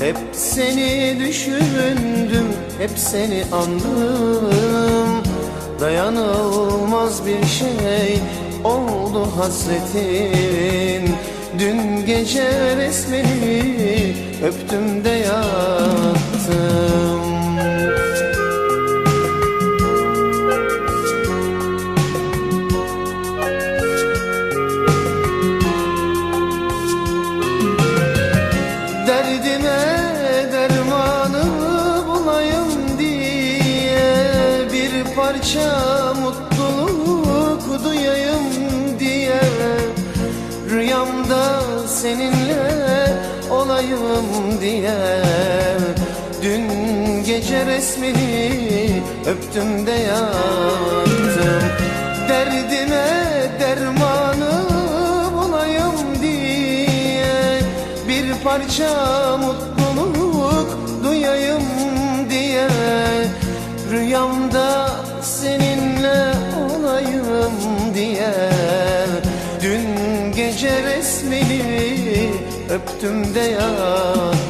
Hep seni düşündüm, hep seni andım. Dayanılmaz bir şey oldu hasretin. Dün gece resmini öptüm de yattım Parça mutluluk duyayım diye. Rüyamda seninle olayım diye. Dün gece resmini öptüm de yattım. Derdime dermanı bulayım diye. Bir parça mutluluk duyayım diye. Rüyamda seninle olayım diye. Dün gece resmini öptüm de yattım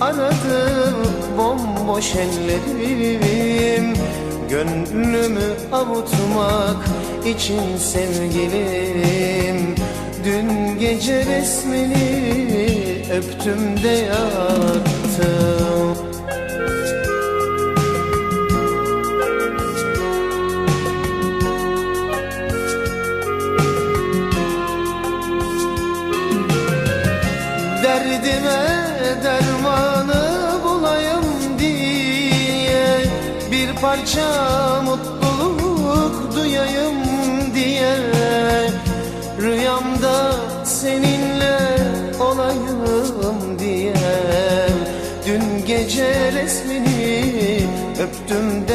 aradım bomboş ellerim. Gönlümü avutmak için sevgilim. Dün gece resmini öptüm de yattım Derdime dermanı bulayım diye Bir parça mutluluk duyayım diye. Rüyamda seninle olayım diye. Dün gece resmini öptüm de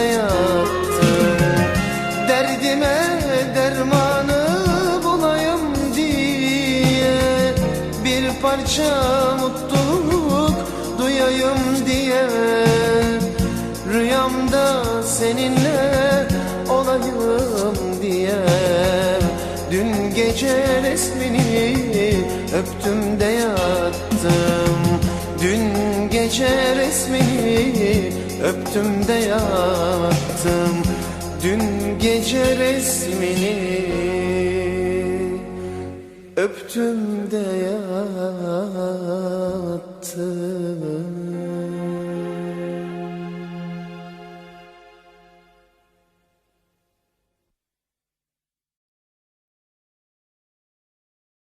seninle olayım diye. Dün gece resmini öptüm de yattım. Dün gece resmini öptüm de yattım. Dün gece resmini öptüm de yattım